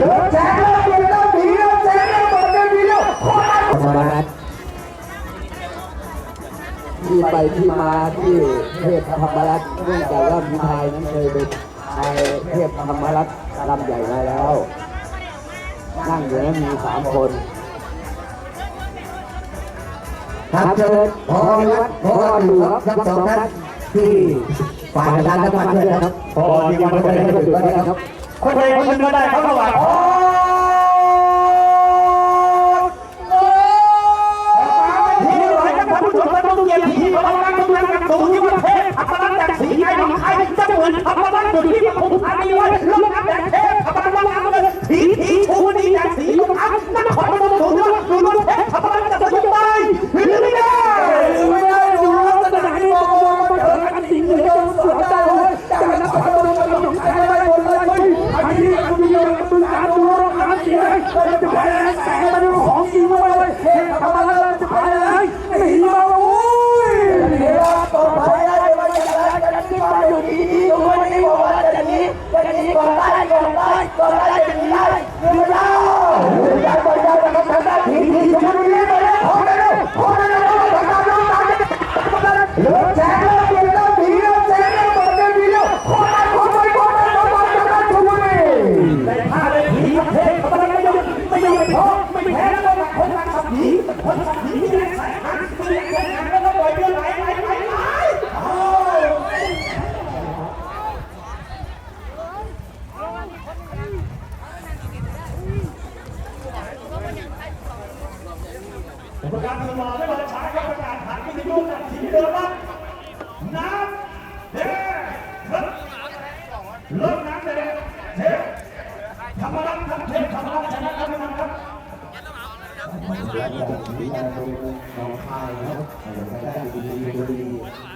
ลิกแฉเลิกลิกเลิกผีลิกแฉเกเลิกเลิกผีลิกคนนั้นที่ไปที่มาที่เทพธรรมรัตน์เนื่องจากว่ามีไทยนั้นเคยไปไทยเทพธรรมรัตน์ลำใหญ่มาแล้ว นั่งอยู่นั้นมีสามคนครับเชิญพอวัดพอหลวงครับสองท่านที่ฝ่ายด้านรัฐบาลยนะครับพอที่ยังไม่ได้ให้ถึงนะครับ คนใดคนหนึ่งก็ได้เขาถวายโอ้ทีไหลกันท่านผู้ชมต้องเยียมทีพลังงานตรงนั้นกันสูงที่ประเทศพลังจากสีไก่หนองคายจะเหมือนพลังอยู่ที่ปทุมธานีไว้ลงน้ำแดงเทพพลังงานเลยทีทีชูนี่จากสียุคอันนั่นขอมาตรงสูงว่าดูรถเทพพลังจากสุดไปหรือไม่ได้ไม่ได้ดูรถสถานีมองมาเจอกันสิงเหนือเสือเจ้าจากนครพนมกับหนองคายไปหมดเลยไปที่อันนี้มึงการดูรถน้ำสีเลย จะไปแล้วแสงมันของจริงมาเลยเทพพลังจะไปเลยหนีมาโอ้ยเดี๋ยวต่อไปได้ว่าจะจะจะที่มาอยู่ดีๆตรงนี้บอกว่าจะหนีจะหนีก่อนได้ก่อนได้ก่อนได้จะหนีได้เดี๋ยวเราอย่าไปอย่าไปทำได้ทีทีชนนี้ไปแล้วขอได้แล้วขอได้แล้วขอได้แล้วขอได้แล้วเหลือแส ปล่อยเรือไหลไหลไหลไหลประกาศตลอดไม่ว่าจะใช้ก็ประกาศผ่านวิทยุจากทีเดิมว่าน้ำแดงเลิกน้ำแดงเทพธรรมรัตน์เทพธรรมรัตน์ชนะกันนะครับ น้องชายนะครับไม่ได้ดีดีดี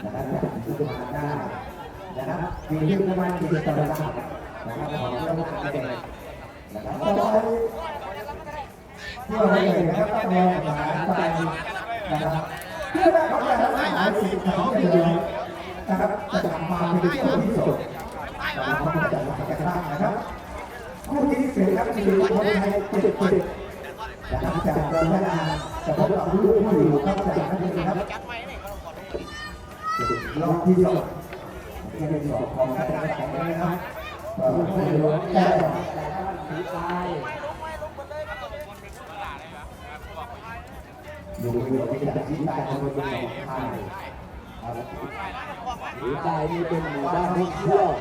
นะครับจากที่จะมาได้นะครับมีเรื่องประมาณกี่ตารางนะครับของเราไม่ได้นะครับก็ได้เพื่อให้เห็นนะครับต้องรอสถานไปนะครับเพื่อได้เขาจะทำอาหารสิ่งของที่เหลือนะครับจะทำมาเป็นที่สุดนะครับเขาจะจัดการบ้นะครับผู้ที่เสียครับคือคนไทยเจ็ดคน นะครับจากเราพัฒนาแต่พวกเรารู้ที่อยู่ก็จากนั้นเองครับรอบที่สองเป็นสองของการแข่งขันนะครับผู้ที่รู้ได้อยู่อยู่ที่จากที่ตายคนเป็นของไทยหรือตายนี่เป็นหมู่บ้านที่เที่ยว